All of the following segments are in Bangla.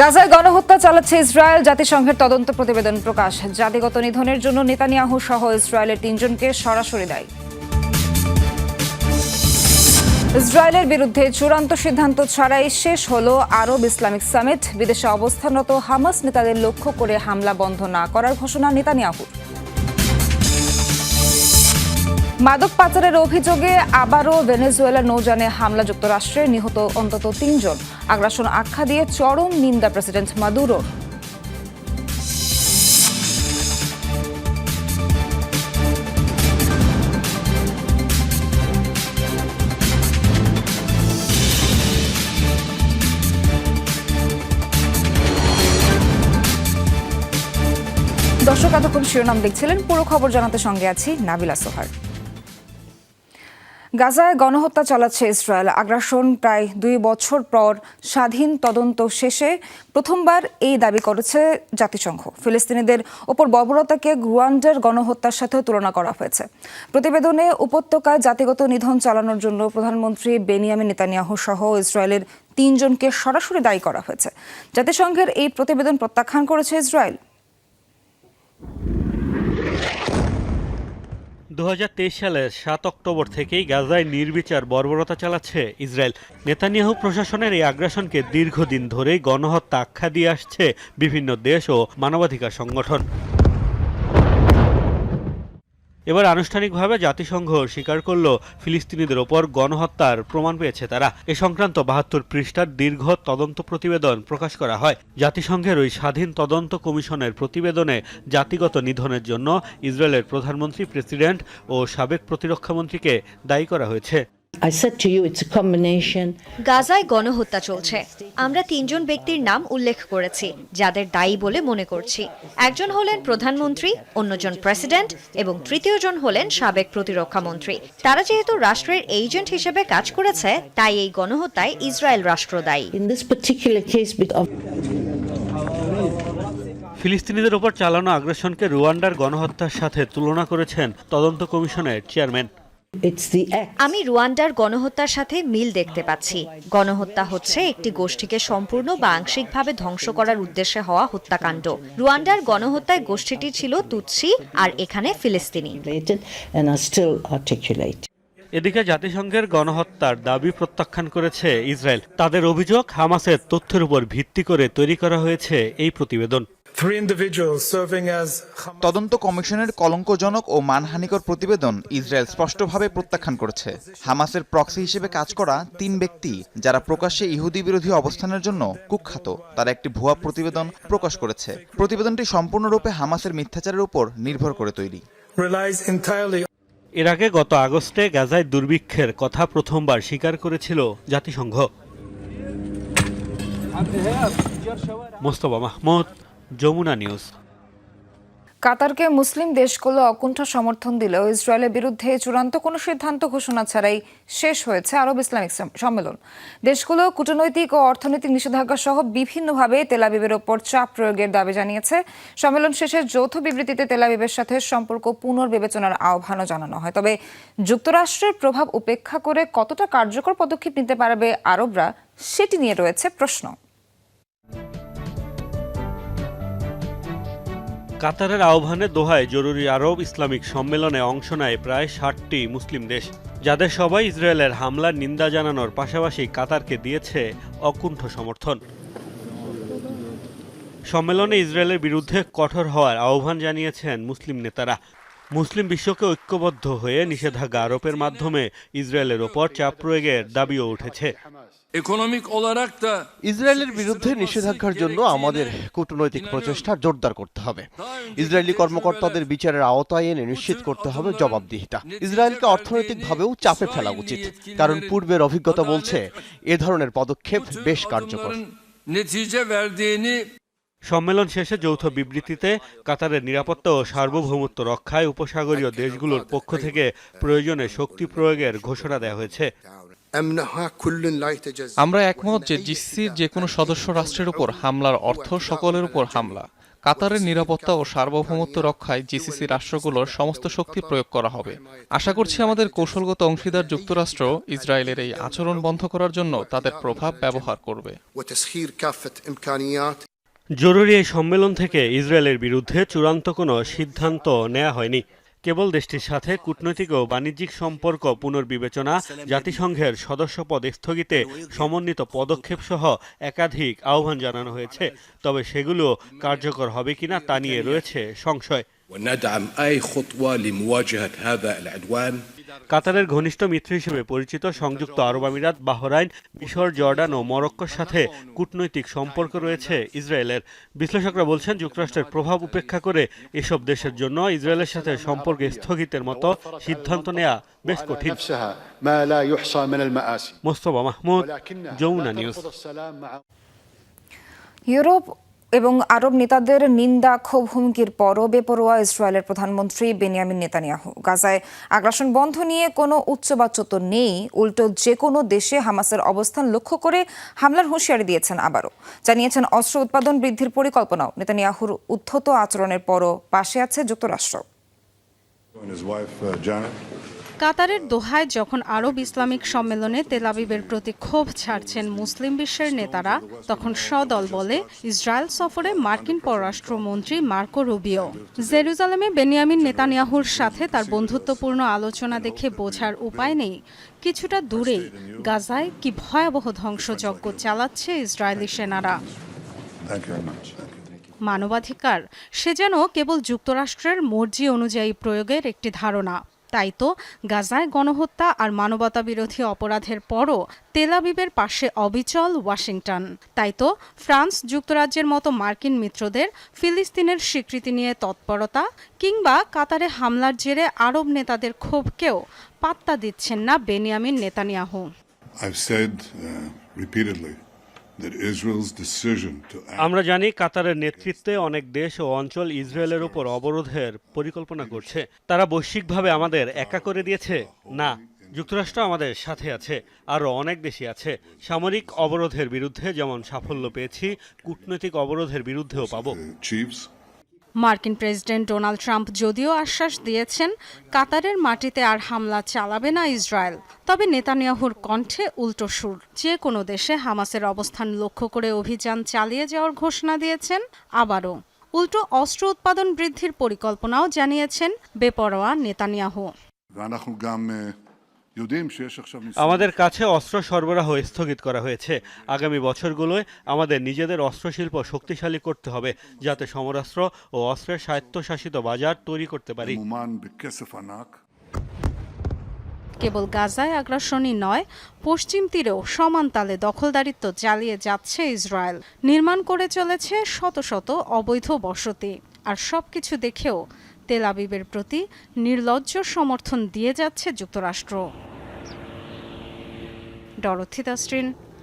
গাজায় গণহত্যা চালাচ্ছে ইসরায়েল, জাতিসংঘের তদন্ত প্রতিবেদন প্রকাশ। জাতিগত নিধনের জন্য নেতানিয়াহু সহ ইসরায়েলের তিনজনকে সরাসরি দেয়। ইসরায়েলের বিরুদ্ধে চূড়ান্ত সিদ্ধান্ত ছাড়াই শেষ হল আরব ইসলামিক সামিট। বিদেশে অবস্থানরত হামাস নেতাদের লক্ষ্য করে হামলা বন্ধ না করার ঘোষণা নেতানিয়াহুর। মাদক পাচারের অভিযোগে আবারও ভেনেজুয়েলার নৌযানে হামলা, যুক্তরাষ্ট্রে নিহত অন্তত তিনজন। আগ্রাসন আখ্যা দিয়ে চরম নিন্দা প্রেসিডেন্ট মাদুরোর দর্শক, এতক্ষণ শিরোনাম দেখছিলেন। পুরো খবর জানাতে সঙ্গে আছি নাবিলা সোহার গাজায় গণহত্যা চালাচ্ছে ইসরায়েল। আগ্রাসন প্রায় দুই বছর পর স্বাধীন তদন্ত শেষে প্রথমবার এই দাবি করেছে জাতিসংঘ। ফিলিস্তিনিদের ওপর বর্বরতাকে রুয়ান্ডার গণহত্যার সাথেও তুলনা করা হয়েছে। প্রতিবেদনে উপত্যকায় জাতিগত নিধন চালানোর জন্য প্রধানমন্ত্রী বেনিয়ামিন নেতানিয়াহু সহ ইসরায়েলের তিনজনকে সরাসরি দায়ী করা হয়েছে। জাতিসংঘের এই প্রতিবেদন প্রত্যাখ্যান করেছে ইসরায়েল। দু হাজার তেইশ সালের সাত অক্টোবর থেকেই গাজায় নির্বিচার বর্বরতা চালাচ্ছে ইসরায়েল। নেতানিয়াহু প্রশাসনের এই আগ্রাসনকে দীর্ঘদিন ধরেই গণহত্যা আখ্যা দিয়ে আসছে বিভিন্ন দেশ ও মানবাধিকার সংগঠন। এবার আনুষ্ঠানিকভাবে জাতিসংঘ স্বীকার করল ফিলিস্তিনিদের ওপর গণহত্যার প্রমাণ পেয়েছে তারা। এ সংক্রান্ত বাহাত্তর পৃষ্ঠার দীর্ঘ তদন্ত প্রতিবেদন প্রকাশ করা হয়। জাতিসংঘের ওই স্বাধীন তদন্ত কমিশনের প্রতিবেদনে জাতিগত নিধনের জন্য ইসরায়েলের প্রধানমন্ত্রী, প্রেসিডেন্ট ও সাবেক প্রতিরক্ষামন্ত্রীকে দায়ী করা হয়েছে। I said to you, it's a combination. গাজায় গণহত্যা চলছে আমরা তিনজন ব্যক্তির নাম উল্লেখ করেছি যাদের দায়ী বলে মনে করছি একজন হলেন প্রধানমন্ত্রী অন্যজন প্রেসিডেন্ট এবং তৃতীয়জন হলেন সাবেক প্রতিরক্ষা মন্ত্রী তারা যেহেতু রাষ্ট্রের এজেন্ট হিসেবে কাজ করেছে তাই এই গণহত্যায় ইসরায়েল রাষ্ট্র দায়ী In this particular case, because of ফিলিস্তিনিদের ওপর চালানো আগ্রাসনকে রুয়ান্ডার গণহত্যার সাথে তুলনা করেছেন তদন্ত কমিশনের চেয়ারম্যান. আমি রুয়ান্ডার গণহত্যার সাথে মিল দেখতে পাচ্ছি। গণহত্যা হচ্ছে একটি গোষ্ঠীকে সম্পূর্ণ বা আংশিকভাবে ধ্বংস করার উদ্দেশ্যে হওয়া হত্যাকাণ্ড। রুয়ান্ডার গণহত্যায় গোষ্ঠীটি ছিল তুৎসি আর এখানে ফিলিস্তিনি. এদিকে জাতিসংঘের গণহত্যার দাবি প্রত্যাখ্যান করেছে ইসরায়েল। তাদের অভিযোগ হামাসের তথ্যের উপর ভিত্তি করে তৈরি করা হয়েছে এই প্রতিবেদন। Three individuals serving as Hamas তদন্ত কমিশনের কলঙ্কজনক ও মানহানিকর প্রতিবেদন ইসরায়েল স্পষ্টভাবে প্রত্যাখ্যান করেছে। হামাসের প্রক্সি হিসেবে কাজ করা তিন ব্যক্তি যারা প্রকাশ্যে ইহুদি বিরোধী অবস্থানের জন্য কুখ্যাত তারা একটি ভুয়া প্রতিবেদন প্রকাশ করেছে। প্রতিবেদনটি সম্পূর্ণরূপে হামাসের মিথ্যাচারের উপর নির্ভর করে তৈরি। এর আগে গত আগস্টে গাজায় দুর্ভিক্ষের কথা প্রথমবার স্বীকার করেছিল জাতিসংঘ। মোস্তফা মাহমুদ যমুনা নিউজ। কাতারকে মুসলিম দেশগুলো অকুণ্ঠ সমর্থন দিলেও ইসরায়েলের বিরুদ্ধে চূড়ান্ত কোনো সিদ্ধান্ত ঘোষণা ছাড়াই শেষ হয়েছে আরব ইসলামিক সম্মেলন। দেশগুলো কূটনৈতিক ও অর্থনৈতিক নিষেধাজ্ঞা সহ বিভিন্নভাবে তেলাবিবের ওপর চাপ প্রয়োগের দাবি জানিয়েছে। সম্মেলন শেষে যৌথ বিবৃতিতে তেলাবিবের সাথে সম্পর্ক পুনর্বিবেচনার আহ্বানও জানানো হয়। তবে যুক্তরাষ্ট্রের প্রভাব উপেক্ষা করে কতটা কার্যকর পদক্ষেপ নিতে পারবে আরবরা, সেটি নিয়ে রয়েছে প্রশ্ন। কাতারের আহ্বানে দোহায় জরুরি আরব ইসলামিক সম্মেলনে অংশ নেয় প্রায় ষাটটি মুসলিম দেশ, যাদের সবাই ইসরায়েলের হামলার নিন্দা জানানোর পাশাপাশি কাতারকে দিয়েছে অকুণ্ঠ সমর্থন। সম্মেলনে ইসরায়েলের বিরুদ্ধে কঠোর হওয়ার আহ্বান জানিয়েছেন মুসলিম নেতারা। মুসলিম বিশ্বকে ঐক্যবদ্ধ হয়ে নিষেধাজ্ঞা আরোপের মাধ্যমে ইসরায়েলের ওপর চাপ প্রয়োগের দাবিও উঠেছে। Ekonomik olarak da ইসরায়েলের বিরুদ্ধে নিষেধাজ্ঞার জন্য আমাদের কূটনৈতিক প্রচেষ্টা জোরদার করতে হবে। ইসরায়েলি কর্মকর্তাদের বিচারের আওতায় এনে নিশ্চিত করতে হবে জবাবদিহিতা। ইসরায়েলকে অর্থনৈতিকভাবেও চাপে ফেলা উচিত কারণ পূর্বের অভিজ্ঞতা বলছে এ ধরনের পদক্ষেপ বেশ কার্যকর। সম্মেলন শেষে যৌথ বিবৃতিতে কাতারের নিরাপত্তা ও সার্বভৌমত্ব রক্ষায় উপসাগরীয় দেশগুলোর পক্ষ থেকে প্রয়োজনে শক্তি প্রয়োগের ঘোষণা দেওয়া হয়েছে। আমরা একমত যে জিসির যে কোনো সদস্য রাষ্ট্রের উপর হামলার অর্থ সকলের উপর হামলা। কাতারের নিরাপত্তা ও সার্বভৌমত্ব রক্ষায় জিসিসি রাষ্ট্রগুলোর সমস্ত শক্তি প্রয়োগ করা হবে। আশা করছি আমাদের কৌশলগত অংশীদার যুক্তরাষ্ট্র ইসরায়েলের এই আচরণ বন্ধ করার জন্য তাদের প্রভাব ব্যবহার করবে। জরুরি এই সম্মেলন থেকে ইসরায়েলের বিরুদ্ধে চূড়ান্ত কোনো সিদ্ধান্ত নেওয়া হয়নি। কেবল দেশটির সাথে কূটনৈতিক ও বাণিজ্যিক সম্পর্ক পুনর্বিবেচনা জাতিসংঘের সদস্যপদ স্থগিতে সমন্বিত পদক্ষেপ সহ একাধিক আহ্বান জানানো হয়েছে। তবে সেগুলো কার্যকর হবে কিনা তা নিয়ে রয়েছে সংশয়। কাতারের ঘনিষ্ঠ মিত্র হিসেবে পরিচিত সংযুক্ত আরব আমিরাত বাহরাইন মিশর জর্ডান ও মরক্কোর সাথে কূটনৈতিক সম্পর্ক রয়েছে ইসরায়েলের। বিশ্লেষকরা বলছেন যুক্তরাষ্ট্রের প্রভাব উপেক্ষা করে এসব দেশের জন্য ইসরায়েলের সাথে সম্পর্কে স্থগিতের মতো সিদ্ধান্ত নেওয়া বেশ কঠিন। মোস্তফা মাহমুদ যমুনা নিউজ। ইউরোপ এবং আরব নেতাদের নিন্দা ক্ষোভ হুমকির পরও বেপরোয়া ইসরায়েলের প্রধানমন্ত্রী বেনিয়ামিন নেতানিয়াহু। গাজায় আগ্রাসন বন্ধ নিয়ে কোনো উচ্চবাচ্য তো নেই। উল্টো যে কোনো দেশে হামাসের অবস্থান লক্ষ্য করে হামলার হুঁশিয়ারি দিয়েছেন আবারও। জানিয়েছেন, অস্ত্র উৎপাদন বৃদ্ধির পরিকল্পনাও নেতানিয়াহুর উদ্ধত আচরণের পরও পাশে আছে যুক্তরাষ্ট্র। কাতারের দোহায় যখন আরব ইসলামিক সম্মেলনে তেলাবিবের প্রতি ক্ষোভ ছাড়ছেন মুসলিম বিশ্বের নেতারা তখন সদল বলে ইসরায়েল সফরে মার্কিন পররাষ্ট্রমন্ত্রী মার্কো রুবিও। জেরুজালেমে বেনিয়ামিন নেতানিয়াহুর সাথে তার বন্ধুত্বপূর্ণ আলোচনা দেখে বোঝার উপায় নেই। কিছুটা দূরেই গাজায় কি ভয়াবহ ধ্বংসযজ্ঞ চালাচ্ছে ইসরায়েলি সেনারা। মানবাধিকার সে যেন কেবল যুক্তরাষ্ট্রের মর্জি অনুযায়ী প্রয়োগের একটি ধারণা। তাই তো গাজায় গণহত্যা আর মানবতা বিরোধী অপরাধের পরও তেলাবিবের পাশে অবিচল ওয়াশিংটন। তাই তো ফ্রান্স যুক্তরাজ্যের মতো মার্কিন মিত্রদের ফিলিস্তিনের স্বীকৃতি নিয়ে তৎপরতা কিংবা কাতারে হামলার জেরে আরব নেতাদের ক্ষোভকেও পাত্তা দিচ্ছেন না বেনিয়ামিন নেতানিয়াহু। আমরা জানি কাতারের নেতৃত্বে অনেক দেশ ও অঞ্চল ইসরায়েলের উপর অবরোধের পরিকল্পনা করছে। তারা বৈশ্বিকভাবে আমাদের একা করে দিয়েছে? না যুক্তরাষ্ট্র আমাদের সাথে আছে আরও অনেক দেশই আছে। সামরিক অবরোধের বিরুদ্ধে যেমন সাফল্য পেয়েছি কূটনৈতিক অবরোধের বিরুদ্ধেও পাবো। মার্কিন প্রেসিডেন্ট ডোনাল্ড ট্রাম্প যদিও আশ্বাস দিয়েছেন, কাতারের মাটিতে আর হামলা চালাবে না ইসরায়েল। তবে নেতানিয়াহুর কণ্ঠে উল্টো সুর। যে কোনো দেশে হামাসের অবস্থান লক্ষ্য করে অভিযান চালিয়ে যাওয়ার ঘোষণা দিয়েছেন আবারও। উল্টো অস্ত্র উৎপাদন বৃদ্ধির পরিকল্পনাও জানিয়েছেন বেপরোয়া নেতানিয়াহু। আমাদের কাছে অস্ত্র সরবরাহ স্থগিত করা হয়েছে। আগামী বছরগুলোয় আমাদের নিজেদের অস্ত্রশিল্প শক্তিশালী করতে হবে যাতে সমরাস্ত্র ও অস্ত্রের স্বায়ত্তশাসিত বাজার তৈরি করতে পারি। কেবল গাজায় আগ্রাসনই নয় পশ্চিম তীরেও সমান তালে দখলদারিত্ব চালিয়ে যাচ্ছে ইসরায়েল। নির্মাণ করে চলেছে শত শত অবৈধ বসতি। আর সবকিছু দেখেও তেল আবিবের প্রতি নির্লজ্জ সমর্থন দিয়ে যাচ্ছে যুক্তরাষ্ট্র।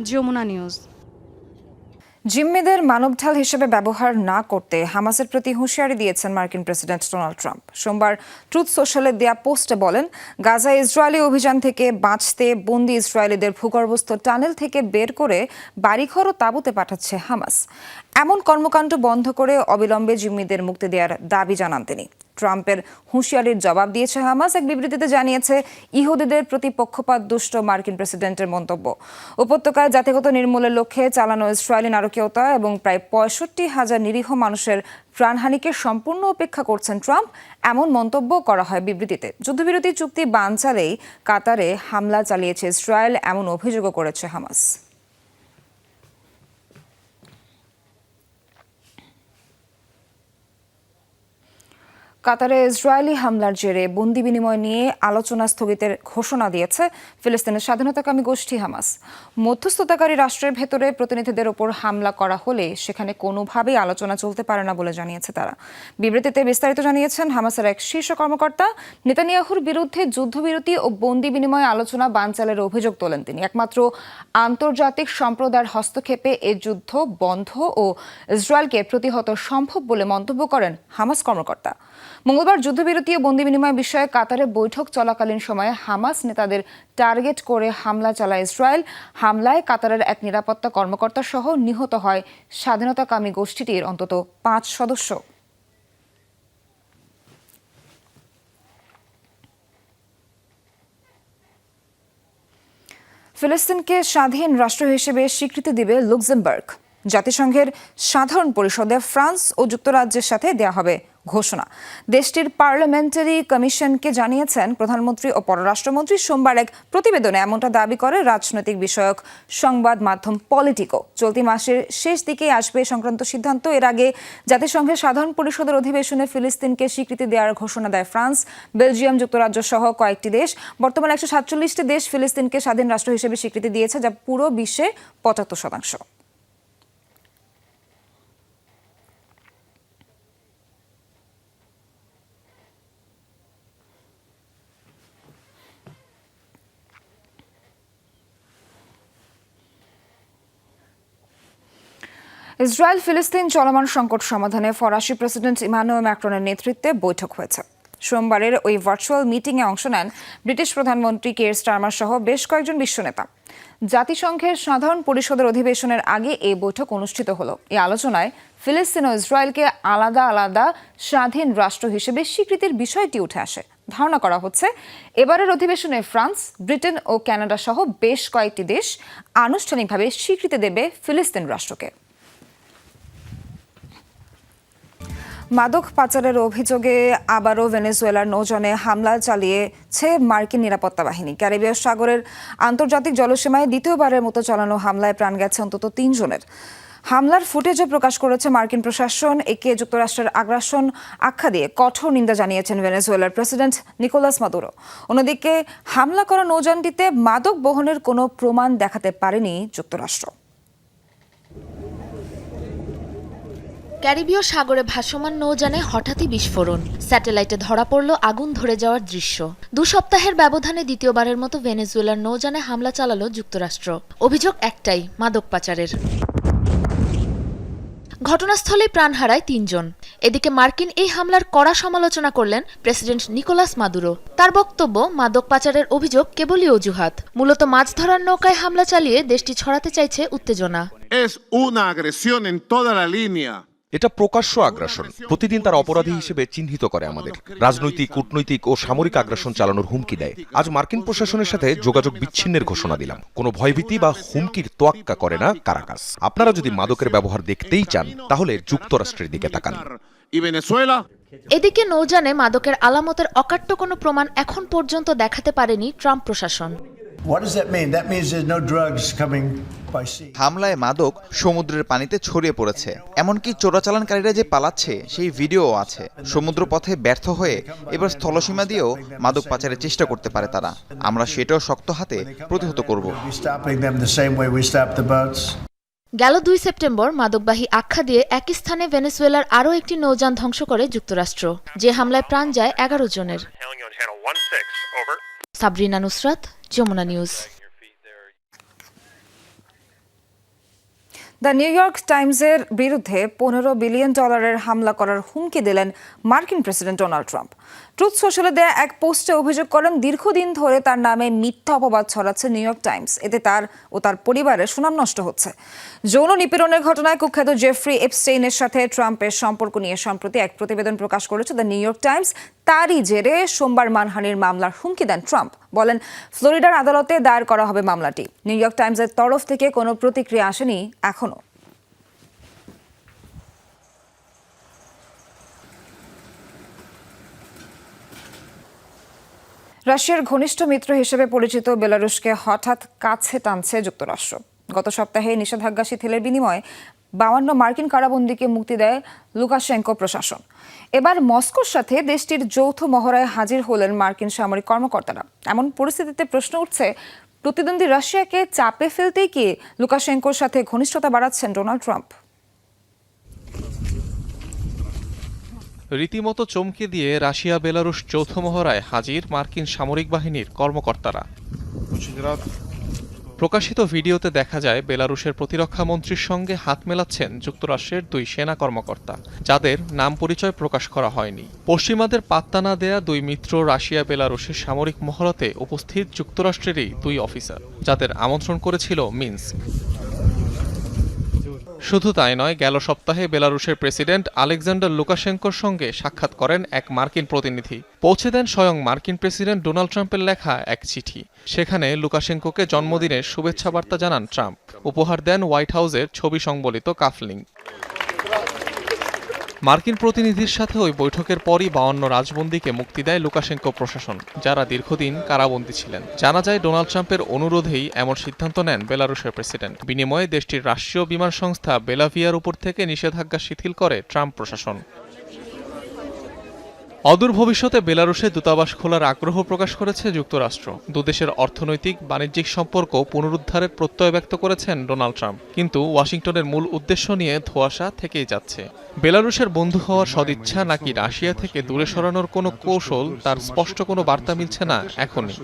যমুনা নিউজ। জিম্মিদের মানবঢাল হিসেবে ব্যবহার না করতে হামাসের প্রতি হুঁশিয়ারি দিয়েছেন মার্কিন প্রেসিডেন্ট ডোনাল্ড ট্রাম্প। সোমবার ট্রুথ সোশ্যালে দেয়া পোস্টে বলেন, গাজা ইসরায়েলি অভিযান থেকে বাঁচতে বন্দি ইসরায়েলিদের ভূগর্ভস্থ টানেল থেকে বের করে বাড়িঘর ও তাঁবুতে পাঠাচ্ছে হামাস। এমন কর্মকাণ্ড বন্ধ করে অবিলম্বে জিম্মিদের মুক্তি দেওয়ার দাবি জানান তিনি। ট্রাম্পের হুঁশিয়ারির জবাব দিয়েছে হামাস। এক বিবৃতিতে জানিয়েছে, ইহুদিদের প্রতি পক্ষপাত, দুষ্ট মার্কিন প্রেসিডেন্টের মন্তব্য। উপত্যকায় জাতিগত নির্মূলের লক্ষ্যে চালানো ইসরায়েলি নারকীয়তা এবং প্রায় পঁয়ষট্টি হাজার নিরীহ মানুষের প্রাণহানিকে সম্পূর্ণ উপেক্ষা করছেন ট্রাম্প, এমন মন্তব্য করা হয় বিবৃতিতে। যুদ্ধবিরতি চুক্তি বানচালেই কাতারে হামলা চালিয়েছে ইসরায়েল, এমন অভিযোগও করেছে হামাস। কাতারে ইসরায়েলি হামলার জেরে বন্দি বিনিময় নিয়ে আলোচনা স্থগিতের ঘোষণা দিয়েছে ফিলিস্তিনের স্বাধীনতাকামী গোষ্ঠী হামাস। মধ্যস্থতাকারী রাষ্ট্রের ভেতরে প্রতিনিধিদের ওপর হামলা করা হলে সেখানে কোনোভাবেই আলোচনা চলতে পারে না বলে জানিয়েছে তারা। বিবৃতিতে বিস্তারিত জানিয়েছেন হামাসের এক শীর্ষ কর্মকর্তা। নেতানিয়াহুর বিরুদ্ধে যুদ্ধবিরতি ও বন্দি বিনিময় আলোচনা বানচালের অভিযোগ তোলেন তিনি। একমাত্র আন্তর্জাতিক সম্প্রদায়ের হস্তক্ষেপে এ যুদ্ধ বন্ধ ও ইসরায়েলকে প্রতিহত সম্ভব বলে মন্তব্য করেন হামাস কর্মকর্তা। মঙ্গলবার যুদ্ধবিরতি ও বন্দি বিনিময় বিষয়ে কাতারে বৈঠক চলাকালীন সময়ে হামাস নেতাদের টার্গেট করে হামলা চালায় ইসরায়েল। হামলায় কাতারের এক নিরাপত্তা কর্মকর্তা সহ নিহত হয় স্বাধীনতাকামী গোষ্ঠীটির অন্তত পাঁচ সদস্য। ফিলিস্তিনকে স্বাধীন রাষ্ট্র হিসেবে স্বীকৃতি দিবে লুক্সেমবার্গ। জাতিসংঘের সাধারণ পরিষদে ফ্রান্স ও যুক্তরাজ্যের সাথে দেয়া হবে ঘোষণা। দেশটির পার্লামেন্টারি কমিশনকে জানিয়েছেন প্রধানমন্ত্রী ও পররাষ্ট্রমন্ত্রী সোমবার এক প্রতিবেদনে এমনটা দাবি করে রাজনৈতিক বিষয়ক সংবাদ মাধ্যম পলিটিকো। চলতি মাসের শেষ দিকেই আসবে সংক্রান্ত সিদ্ধান্ত। এর আগে জাতিসংঘের সাধারণ পরিষদের অধিবেশনে ফিলিস্তিনকে স্বীকৃতি দেওয়ার ঘোষণা দেয় ফ্রান্স। বেলজিয়াম যুক্তরাজ্য সহ কয়েকটি দেশ। বর্তমানে একশো সাতচল্লিশটি দেশ ফিলিস্তিনকে স্বাধীন রাষ্ট্র হিসেবে স্বীকৃতি দিয়েছে, যা পুরো বিশ্বে পঁচাত্তর শতাংশ। ইসরায়েল ফিলিস্তিন চলমান সংকট সমাধানে ফরাসি প্রেসিডেন্ট ইমানুয়েল ম্যাক্রনের নেতৃত্বে বৈঠক হয়েছে। সোমবারের ওই ভার্চুয়াল মিটিংয়ে অংশ নেন ব্রিটিশ প্রধানমন্ত্রী কেয়ার স্টারমার সহ বেশ কয়েকজন বিশ্বনেতা। জাতিসংঘের সাধারণ পরিষদের অধিবেশনের আগে এই বৈঠক অনুষ্ঠিত হলো। এই আলোচনায় ফিলিস্তিন ও ইসরায়েলকে আলাদা আলাদা স্বাধীন রাষ্ট্র হিসেবে স্বীকৃতির বিষয়টি উঠে আসে। ধারণা করা হচ্ছে, এবারের অধিবেশনে ফ্রান্স, ব্রিটেন ও কানাডা সহ বেশ কয়েকটি দেশ আনুষ্ঠানিকভাবে স্বীকৃতি দেবে ফিলিস্তিন রাষ্ট্রকে। মাদক পাচারের অভিযোগে আবারও ভেনেজুয়েলার নৌজনে হামলা চালিয়েছে মার্কিন নিরাপত্তা বাহিনী। ক্যারিবীয় সাগরের আন্তর্জাতিক জলসীমায় দ্বিতীয়বারের মতো চালানো হামলায় প্রাণ গেছে অন্তত তিনজনের। হামলার ফুটেজও প্রকাশ করেছে মার্কিন প্রশাসন। একে যুক্তরাষ্ট্রের আগ্রাসন আখ্যা দিয়ে কঠোর নিন্দা জানিয়েছেন ভেনেজুয়েলার প্রেসিডেন্ট নিকোলাস মাদুরো। অন্যদিকে, হামলা করা নৌযানটিতে মাদক বহনের কোনো প্রমাণ দেখাতে পারেনি যুক্তরাষ্ট্র। ক্যারিবীয় সাগরে ভাসমান নৌযানে হঠাৎই বিস্ফোরণ। স্যাটেলাইটে ধরা পড়ল আগুন ধরে যাওয়ার দৃশ্য। দু সপ্তাহের ব্যবধানে দ্বিতীয়বারের মতো ভেনেজুয়েলার নৌযানে হামলা চালালো যুক্তরাষ্ট্র। অভিযোগ একটাই, মাদক পাচারের। ঘটনাস্থলে প্রাণ হারায় তিনজন। এদিকে মার্কিন এই হামলার কড়া সমালোচনা করলেন প্রেসিডেন্ট নিকোলাস মাদুরো। তার বক্তব্য, মাদক পাচারের অভিযোগ কেবলই অজুহাত। মূলত মাছ ধরার নৌকায় হামলা চালিয়ে দেশটি ছড়াতে চাইছে উত্তেজনা. এটা প্রকাশ্য আগ্রাসন। প্রতিদিন তার অপরাধী হিসেবে চিহ্নিত করে আমাদের। রাজনৈতিক কূটনৈতিক ও সামরিক আগ্রাসন চালানোর হুমকি দেয়। আজ মার্কিন প্রশাসনের সাথে যোগাযোগ বিচ্ছিন্নের ঘোষণা দিলাম। কোনো ভয়ভীতি বা হুমকির তোয়াক্কা করে না কারাকাস। আপনারা যদি মাদকের ব্যবহার দেখতেই চান তাহলে যুক্তরাষ্ট্রের দিকে তাকান। এদিকে নৌযানে মাদকের আলামতের অকাট্য কোনো প্রমাণ এখন পর্যন্ত দেখাতে পারেনি ট্রাম্প প্রশাসন। What does that mean? That means there's no drugs coming. হামলায় মাদক সমুদ্রের পানিতে ছড়িয়ে পড়েছে। এমনকি চোরাচালানকারীরা যে পালাচ্ছে সেই ভিডিও আছে। সমুদ্র পথে ব্যর্থ হয়ে এবার স্থলসীমা দিয়েও মাদক পাচারের চেষ্টা করতে পারে তারা। আমরা সেটাও শক্ত হাতে প্রতিহত করব. গেল দুই সেপ্টেম্বর মাদকবাহী আখ্যা দিয়ে একই স্থানে ভেনেজুয়েলার আরও একটি নৌযান ধ্বংস করে যুক্তরাষ্ট্র। যে হামলায় প্রাণ যায় এগারো জনের। Sabrina Nusrat Jamuna news. The New York টাইমসের বিরুদ্ধে পনেরো বিলিয়ন ডলারের হামলা করার হুমকি দিলেন মার্কিন প্রেসিডেন্ট ডোনাল্ড ট্রাম্প। ট্রুথ সোশ্যালে দেয়া এক পোস্টে অভিযোগ করেন, দীর্ঘদিন ধরে তার নামে মিথ্যা অপবাদ ছড়াচ্ছে নিউ ইয়র্ক টাইমস। এতে তার ও তার পরিবারের সুনাম নষ্ট হচ্ছে। যৌন নিপীড়নের ঘটনায় কুখ্যাত জেফ্রি এপস্টেইনের সাথে ট্রাম্পের সম্পর্ক নিয়ে সম্প্রতি এক প্রতিবেদন প্রকাশ করেছে দ্য নিউ ইয়র্ক টাইমস। তারই জেরে সোমবার মানহানির মামলার হুমকি দেন ট্রাম্প। বলেন, ফ্লোরিডার আদালতে দায়ের করা হবে মামলাটি। নিউ ইয়র্ক টাইমসের তরফ থেকে কোনো প্রতিক্রিয়া আসেনি এখনও। রাশিয়ার ঘনিষ্ঠ মিত্র হিসেবে পরিচিত বেলারুশকে হঠাৎ কাছে টানছে যুক্তরাষ্ট্র। গত সপ্তাহে নিষেধাজ্ঞা শিথিলের বিনিময়ে বাউান্ন মার্কিন কারাবন্দীকে মুক্তি দেয় লুকাশেঙ্কো প্রশাসন। এবার মস্কোর সাথে দেশটির যৌথ মহড়ায় হাজির হলেন মার্কিন সামরিক কর্মকর্তারা। এমন পরিস্থিতিতে প্রশ্ন উঠছে, প্রতিদ্বন্দ্বী রাশিয়াকে চাপে ফেলতেই কি লুকাশেঙ্কোর সাথে ঘনিষ্ঠতা বাড়াচ্ছেন ডোনাল্ড ট্রাম্প? রীতিমতো চমকে দিয়ে রাশিয়া বেলারুশ যৌথ মহড়ায় হাজির মার্কিন সামরিক বাহিনীর কর্মকর্তারা। প্রকাশিত ভিডিওতে দেখা যায় বেলারুশের প্রতিরক্ষা মন্ত্রীর সঙ্গে হাত মেলাচ্ছেন যুক্তরাষ্ট্রের দুই সেনা কর্মকর্তা যাদের নাম পরিচয় প্রকাশ করা হয়নি। পশ্চিমাদের পাত্তা না দেয়া দুই মিত্র রাশিয়া বেলারুশের সামরিক মহড়াতে উপস্থিত যুক্তরাষ্ট্রেরই দুই অফিসার যাদের আমন্ত্রণ করেছিল মিন্স্ক। শুধু তাই নয়, গেল সপ্তাহে বেলারুশের প্রেসিডেন্ট আলেকজান্ডার লুকাশেঙ্কোর সঙ্গে সাক্ষাৎ করেন এক মার্কিন প্রতিনিধি। পৌঁছে দেন স্বয়ং মার্কিন প্রেসিডেন্ট ডোনাল্ড ট্রাম্পের লেখা এক চিঠি। সেখানে লুকাশেঙ্কোকে জন্মদিনের শুভেচ্ছা বার্তা জানান ট্রাম্প। উপহার দেন হোয়াইট হাউসের ছবি সংবলিত কাফলিং। মার্কিন প্রতিনিধির সাথে ওই বৈঠকের পরই বাউন্ন রাজবন্দীকে মুক্তি দেয় লুকাশেঙ্কো প্রশাসন, যারা দীর্ঘদিন কারাবন্দী ছিলেন। জানা যায়, ডোনাল্ড ট্রাম্পের অনুরোধেই এমন সিদ্ধান্ত নেন বেলারুশের প্রেসিডেন্ট। বিনিময়ে দেশটির রাষ্ট্রীয় বিমান সংস্থা বেলাভিয়ার উপর থেকে নিষেধাজ্ঞা শিথিল করে ট্রাম্প প্রশাসন। অদূর ভবিষ্যতে বেলারুশে দূতাবাস খোলার আগ্রহ প্রকাশ করেছে যুক্তরাষ্ট্র। দুদেশের অর্থনৈতিক, বাণিজ্যিক সম্পর্ক পুনরুদ্ধারের প্রত্যয় ব্যক্ত করেছেন ডোনাল্ড ট্রাম্প। কিন্তু ওয়াশিংটনের মূল উদ্দেশ্য নিয়ে ধোঁয়াশা থেকেই যাচ্ছে। বেলারুশের বন্ধু হওয়ার সদিচ্ছা নাকি রাশিয়া থেকে দূরে সরানোর কোনো কৌশল তার স্পষ্ট কোনো বার্তা মিলছে না এখনই।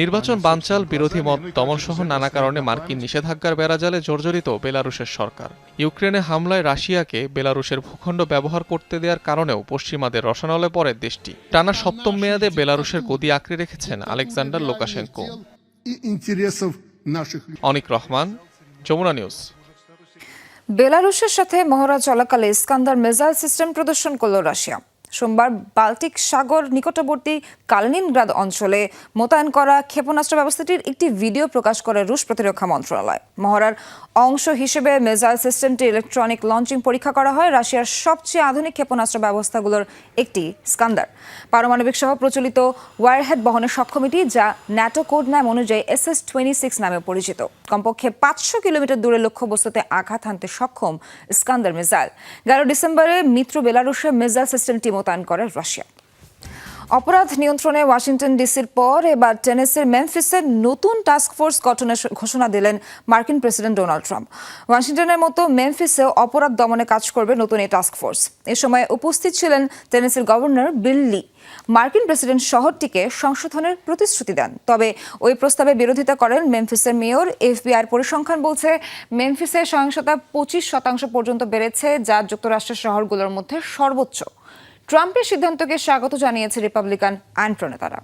নির্বাচন বানচাল বিরোধী মত দমনসহ নানা কারণে মার্কিন নিষেধাজ্ঞার বেড়াজালে জর্জরিত বেলারুশের সরকার। ইউক্রেনে হামলায় রাশিয়াকে বেলারুশের ভূখণ্ড ব্যবহার করতে দেওয়ার কারণেও পশ্চিমাদের রসানলে পড়ে দেশটি। টানা সপ্তম মেয়াদে বেলারুশের গদি আঁকড়ে রেখেছেন Alexander Lukashenko. Anik Rahman Jamuna news. বেলারুশের সাথে মহড়া চলাকালে ইস্কান্দার মিসাইল সিস্টেম প্রদর্শন করল রাশিয়া। সোমবার বাল্টিক সাগর নিকটবর্তী কালিনিনগ্রাদ অঞ্চলে মোতায়েন করা ক্ষেপণাস্ত্র ব্যবস্থাটির একটি ভিডিও প্রকাশ করে রুশ প্রতিরক্ষা মন্ত্রণালয়। মহড়ার অংশ হিসেবে মিসাইল সিস্টেমটি ইলেকট্রনিক লঞ্চিং পরীক্ষা করা হয়, রাশিয়ার সবচেয়ে আধুনিক ক্ষেপণাস্ত্র ব্যবস্থাগুলোর একটি, স্কান্দার। পারমাণবিক সহ প্রচলিত ওয়ারহেড বহনের সক্ষমটি যা ন্যাটো কোড নাম অনুযায়ী এস টোয়েন্টি সিক্স নামে পরিচিত। কমপক্ষে পাঁচশো কিলোমিটার দূরে লক্ষ্যবস্তুতে আঘাত হানতে সক্ষম স্কান্দার মিসাইল। গেল ডিসেম্বরে মিত্র বেলারুশে মিসাইল সিস্টেমটি মোতায়েন করে রাশিয়া। অপরাধ নিয়ন্ত্রণে ওয়াশিংটন ডিসির পর এবার টেনেসির মেমফিসে নতুন টাস্ক ফোর্স গঠনের ঘোষণা দিলেন মার্কিন প্রেসিডেন্ট ডোনাল্ড ট্রাম্প। ওয়াশিংটনের মতো মেমফিসেও অপরাধ দমনে কাজ করবে নতুন এই টাস্ক ফোর্স। এ সময় উপস্থিত ছিলেন টেনেসির গভর্নর বিল লি। মার্কিন প্রেসিডেন্ট শহরটিকে সংশোধনের প্রতিশ্রুতি দেন। তবে ওই প্রস্তাবে বিরোধিতা করেন মেমফিসের মেয়র, এফবিআইয়ের পরিসংখ্যান বলছে, মেমফিসের সহিংসতা পঁচিশ শতাংশ পর্যন্ত বেড়েছে, যা যুক্তরাষ্ট্রের শহরগুলোর মধ্যে সর্বোচ্চ। ট্রাম্পের সিদ্ধান্তকে স্বাগত জানিয়েছে রিপাবলিকান আইন প্রণেতারা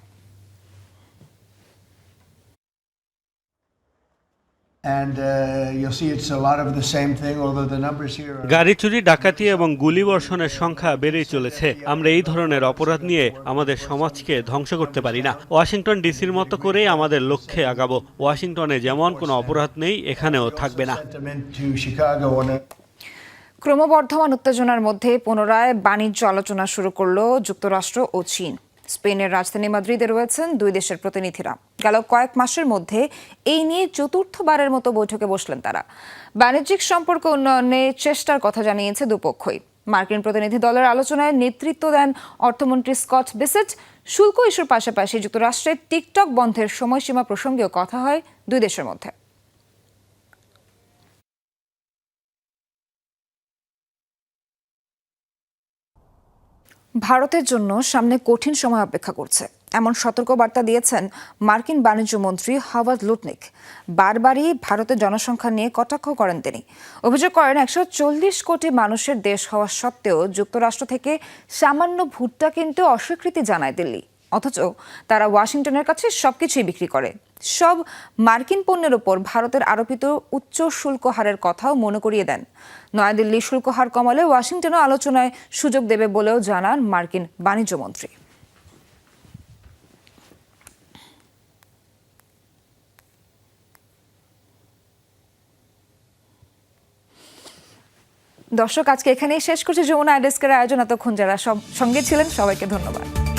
And uh, you'll see it's a lot of the same thing, although the numbers here are. গাড়ি চুরি ডাকাতি এবং গুলি বর্ষণের সংখ্যা বেড়েই চলেছে। আমরা এই ধরনের অপরাধ নিয়ে আমাদের সমাজকে ধ্বংস করতে পারি না। ওয়াশিংটন ডিসির মতো করেই আমাদের লক্ষ্যে আগাবো। ওয়াশিংটনে যেমন কোনো অপরাধ নেই এখানেও থাকবে না। ক্রমবর্ধমান উত্তেজনার মধ্যে পুনরায় বাণিজ্য আলোচনা শুরু করল যুক্তরাষ্ট্র ও চীন। স্পেনের রাজধানী মাদ্রিদে রয়েছেন দুই দেশের প্রতিনিধিরা। গেল কয়েক মাসের মধ্যে এই নিয়ে চতুর্থবারের মতো বৈঠকে বসলেন তারা। বাণিজ্যিক সম্পর্ক উন্নয়নে চেষ্টার কথা জানিয়েছে দুপক্ষই। মার্কিন প্রতিনিধি দলের আলোচনায় নেতৃত্ব দেন অর্থমন্ত্রী স্কট বিসেট। শুল্ক ইস্যুর পাশাপাশি যুক্তরাষ্ট্রের টিকটক বন্ধের সময়সীমা প্রসঙ্গেও কথা হয় দুই দেশের মধ্যে। ভারতের জন্য সামনে কঠিন সময় অপেক্ষা করছে। এমন সতর্কবার্তা দিয়েছেন মার্কিন বাণিজ্য মন্ত্রী হাওয়ার্ড লুটনিক। বারবারই ভারতের জনসংখ্যা নিয়ে কটাক্ষ করেন তিনি। অভিযোগ করেন, একশো চল্লিশ কোটি মানুষের দেশ হওয়া সত্ত্বেও যুক্তরাষ্ট্র থেকে সামান্য ভুট্টা কিনতে অস্বীকৃতি জানায় দিল্লি। অথচ তারা ওয়াশিংটনের কাছে সবকিছুই বিক্রি করে। সব মার্কিন পণ্যের ওপর ভারতের আরোপিত উচ্চ শুল্ক হারের কথাও মনে করিয়ে দেন। নয়াদিল্লি শুল্ক হার কমালে ওয়াশিংটনও আলোচনায় সুযোগ দেবে বলেও জানান মার্কিন বাণিজ্য মন্ত্রী। দর্শক, আজকে এখানেই শেষ করছি। যমুনা আইডেস্কের আয়োজন এতক্ষণ যারা সব সঙ্গে ছিলেন, সবাইকে ধন্যবাদ।